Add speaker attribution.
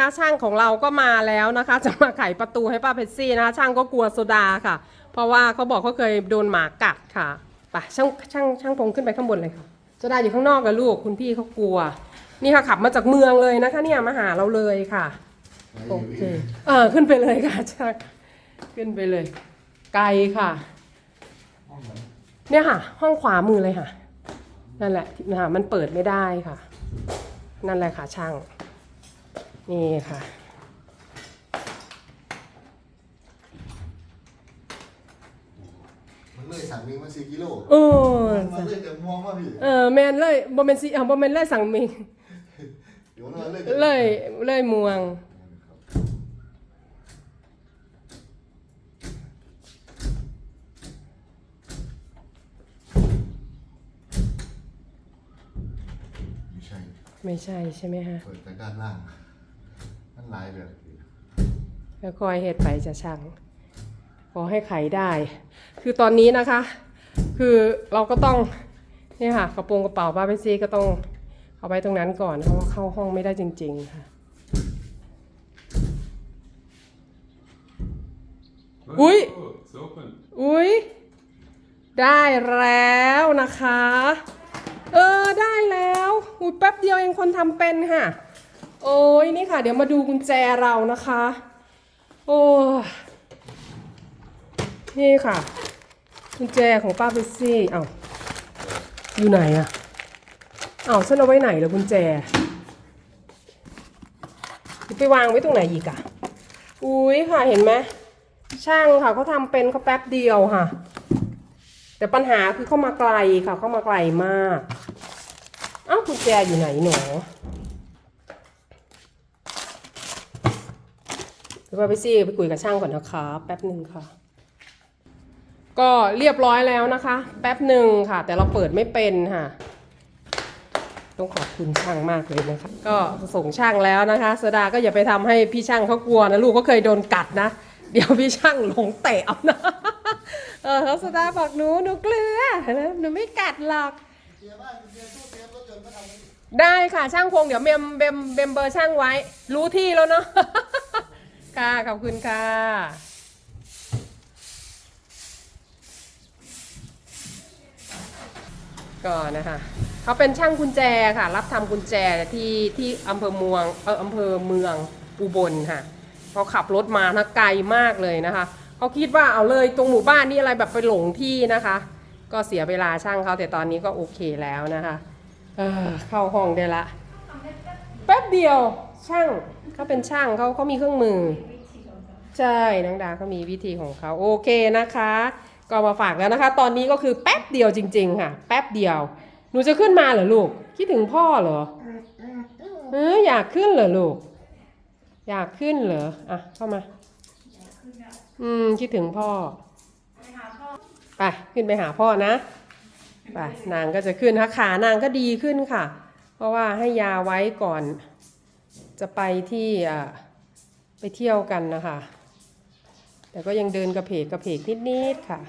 Speaker 1: ค่ะช่างของเราก็มาแล้วนะคะ จะมาไขประตูให้ป้าเพชรซี่นะคะ ช่างก็กลัวโซดาค่ะ เพราะว่าเขาบอกเขาเคยโดนหมากัดค่ะไปช่างช่างช่างพงขึ้นไปข้างบนเลยค่ะโซดาอยู่ข้างนอกกับลูกคุณพี่เขากลัว นี่ค่ะขับมาจากเมืองเลยนะคะเนี่ยมาหาเราเลยค่ะโอเคเออขึ้นไปเลยค่ะช่างขึ้นไปเลย ไกลค่ะ เนี่ยค่ะ ห้องขวามือเลยค่ะ นั่นแหละนะคะมันเปิดไม่ได้ค่ะ นั่นแหละค่ะช่าง นี่ค่ะ
Speaker 2: มันเลยสั่งมีมาสี่กิโล
Speaker 1: เออ
Speaker 2: มันเลยจะม่วงว่าพี่
Speaker 1: เออแมนเลยบ่แมนสิอะบ่แมนเลยสั่งมี
Speaker 2: เดี๋ยวมันเลย
Speaker 1: เลยเลยเมวง
Speaker 2: ไม่ใช่
Speaker 1: ไม่ใช่ใช่ไหมฮะ
Speaker 2: เปิดจากด้านล่าง นั่นลายแบบ
Speaker 1: แล้วคอยเหตุไปจะช่างขอให้ไขได้ คือตอนนี้นะคะ คือเราก็ต้องเนี่ยค่ะกระโปรงกระเป๋าป้าไปซีก็ต้องเอาไว้ตรงนั้นก่อนเพราะว่าเข้าห้องไม่ได้จริง ๆ ค่ะ Ui.
Speaker 3: Oh, it's open.
Speaker 1: อุ้ยได้แล้วนะคะ เออได้แล้วอุ้ยแป๊บเดียวเองคนทำเป็นค่ะ โอ้ยนี่ค่ะ เดี๋ยวมาดูกุญแจเรานะคะ โอ้ยนี่ค่ะ กุญแจของป้าเบสซี่เอ้าอยู่ไหนอะเอ้าฉันเอาไว้ไหนแล้วกุญแจไปวางไว้ตรงไหนอีกอะอุ้ยค่ะเห็นไหมช่างค่ะเขาทำเป็นเขาแป๊บเดียวค่ะ แต่ปัญหาคือเข้ามาไกลค่ะเข้ามาไกลมาก เอ้ากุญแจอยู่ไหนหนู เดี๋ยวไปซี่ไปคุยกับช่างก่อนนะคะแป๊บหนึ่งค่ะ ก็เรียบร้อยแล้วนะคะ แป๊บหนึ่งค่ะ แต่เราเปิดไม่เป็นค่ะ ต้องขอบคุณช่างมากเลยนะคะ ก็ส่งช่างแล้วนะคะสดาก็อย่าไปทำให้พี่ช่างเขากลัวนะลูกเขาเคยโดนกัดนะ เดี๋ยวพี่ช่างหลงเตะเอานะเออเขาสดาบอกหนูหนูเกลือนะหนูไม่กัดหรอก
Speaker 2: เตรียมบ้านเตรียมตู้เตรียมรถยนต์ก็ทำให้
Speaker 1: ได้ค่ะช่างพงเดี๋ยวเมมเบมเบมเบอร์ช่างไว้ รู้ที่แล้วเนาะ ค่ะ ขอบคุณค่ะ ก็นะคะเขาเป็นช่างกุญแจค่ะ รับทำกุญแจที่ที่อำเภอเมืองเอออำเภอเมืองอุบลค่ะเขาขับรถมานะไกลมากเลยนะคะเขาคิดว่าเอาเลยตรงหมู่บ้านนี่อะไรแบบไปหลงที่นะคะ ก็เสียเวลาช่างเขาแต่ตอนนี้ก็โอเคแล้วนะคะ เออเข้าห้องได้ละ แป๊บเดียว ช่างเขาเป็นช่างเขาเขามีเครื่องมือ ใช่นังดาเขามีวิธีของเขาโอเคนะคะ ก็มาฝากแล้วนะคะ ตอนนี้ก็คือแป๊บเดียวจริง ๆ ค่ะ แป๊บเดียว หนูจะขึ้นมาเหรอลูก คิดถึงพ่อเหรอเอออยากขึ้นเหรอลูก อยากขึ้นเหรออะเข้ามา อืมคิดถึงพ่อไปขึ้นไปหาพ่อนะไปนางก็จะขึ้นนะขานางก็ดีขึ้นค่ะ เพราะว่าให้ยาไว้ก่อน จะไปที่ไปเที่ยวกันนะคะ แต่ก็ยังเดินกระเพกกระเพกนิดๆค่ะ